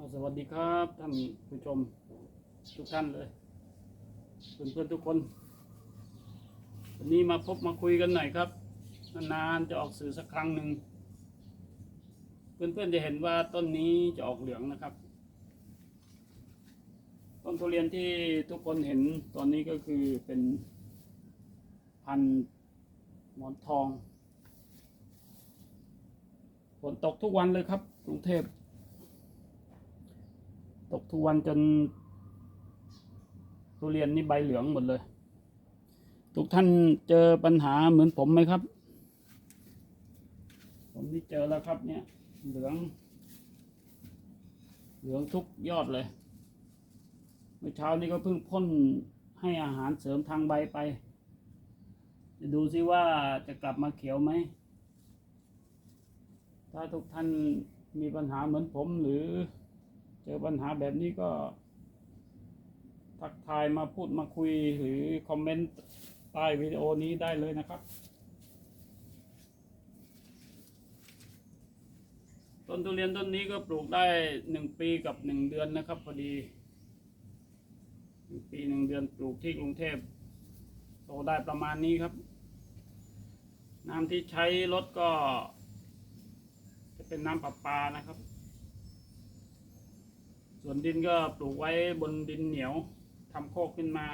สวัสดีครับท่านผู้ชมทุกท่านเลยเพื่อนๆทุกคน วันนี้มาพบมาคุยกันหน่อยครับ นานๆจะออกสื่อสักครั้งหนึ่งเพื่อนๆจะเห็นว่าต้นนี้จะออกเหลืองนะครับ ต้นทุเรียนที่ทุกคนเห็นตอนนี้ก็คือเป็นพันธุ์หมอนทองฝนตกทุกวันเลยครับ กรุงเทพ ตกทุกวันจนทุเรียนนี่ใบเหลืองหมดเลย ทุกท่านเจอปัญหาเหมือนผมไหมครับ ผมนี่เจอแล้วครับเนี่ย เหลือง เหลืองทุกยอดเลย เมื่อเช้านี้ก็เพิ่งพ่นให้อาหารเสริมทางใบไป จะดูซิว่าจะกลับมาเขียวไหม ถ้าทุกท่านมีปัญหาเหมือนผมหรือ เจอปัญหาแบบนี้ก็ ทักทายมาพูดมาคุยหรือคอมเมนต์ใต้วิดีโอนี้ได้เลยนะครับ ต้นทุเรียนต้นนี้ก็ปลูกได้หนึ่งปีกับหนึ่งเดือนนะครับพอดีหนึ่งปีหนึ่งเดือนปลูกที่กรุงเทพโตได้ประมาณนี้ครับ น้ำที่ใช้รถก็ จะเป็นน้ำประปานะครับ ส่วนดินก็ปลูกไว้บนดินเหนียวทำโคกขึ้นมา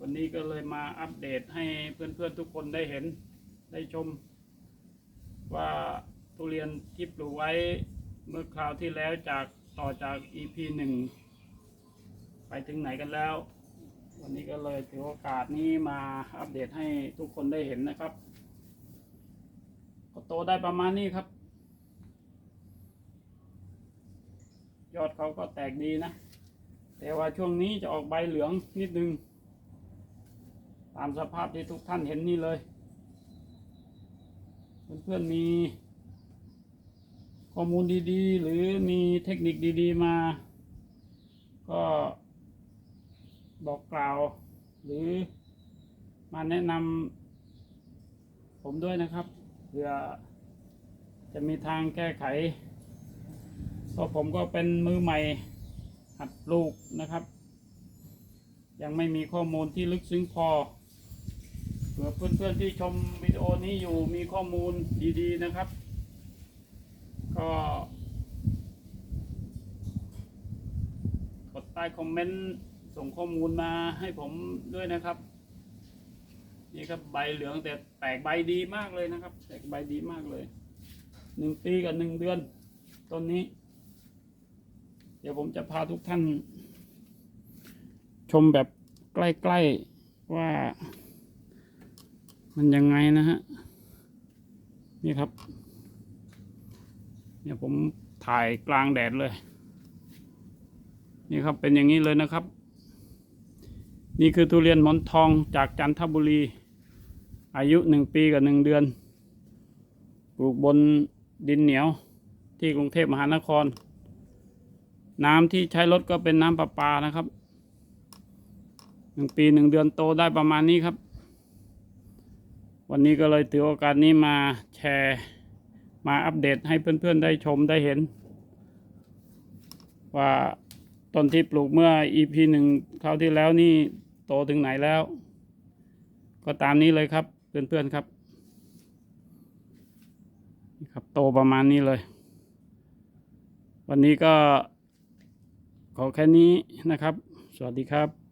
วันนี้ก็เลยมาอัปเดตให้เพื่อนๆทุกคนได้เห็นได้ชม ว่าทุเรียนที่ปลูกไว้เมื่อคราวที่แล้วจากต่อจาก EP หนึ่งไปถึงไหนกันแล้ว วันนี้ก็เลยถือโอกาสนี้มาอัปเดตให้ทุกคนได้เห็นนะครับก็โตได้ประมาณนี้ครับ ยอดเขาก็แตกดีนะ แต่ว่าช่วงนี้จะออกใบเหลืองนิดนึง ตามสภาพที่ทุกท่านเห็นนี่เลย เพื่อนๆมีข้อมูลดีๆ หรือมีเทคนิคดีๆมา ก็บอกกล่าว หรือมาแนะนำผมด้วยนะครับเพื่อจะมีทางแก้ไข เพราะผมก็เป็นมือใหม่หัดปลูกนะครับ ยังไม่มีข้อมูลที่ลึกซึ้งพอเผื่อเพื่อนๆที่ชมวิดีโอนี้อยู่มีข้อมูลดีๆนะครับ ก็กดใต้คอมเมนต์ส่งข้อมูลมาให้ผมด้วยนะครับ นี่ครับใบเหลืองแต่แตกใบดีมากเลยนะครับ แตกใบดีมากเลยหนึ่งปีกับหนึ่งเดือนต้นนี้ ดี๋ยวผมจะพาทุกท่าน ชมแบบใกล้ๆว่า มันยังไงนะฮะ นี่ครับ เนี่ยผมถ่ายกลางแดดเลย นี่ครับเป็นอย่างนี้เลยนะครับ นี่คือทุเรียนหมอนทองจากจันทบุรี อายุหนึ่งปีกับหนึ่งเดือน ปลูกบนดินเหนียวที่กรุงเทพมหานคร น้ำที่ใช้รถก็เป็นน้ำประปานะครับหนึ่งปีหนึ่งเดือนโตได้ประมาณนี้ครับ วันนี้ก็เลยถือโอกาสนี้มาแชร์ มาอัปเดตให้เพื่อนๆได้ชมได้เห็น ว่าต้นที่ปลูกเมื่อ EP หนึ่งคราวที่แล้วนี่โตถึงไหนแล้ว ก็ตามนี้เลยครับ เพื่อนๆครับนี่ครับโตประมาณนี้เลย วันนี้ก็ ขอแค่นี้นะครับ สวัสดีครับ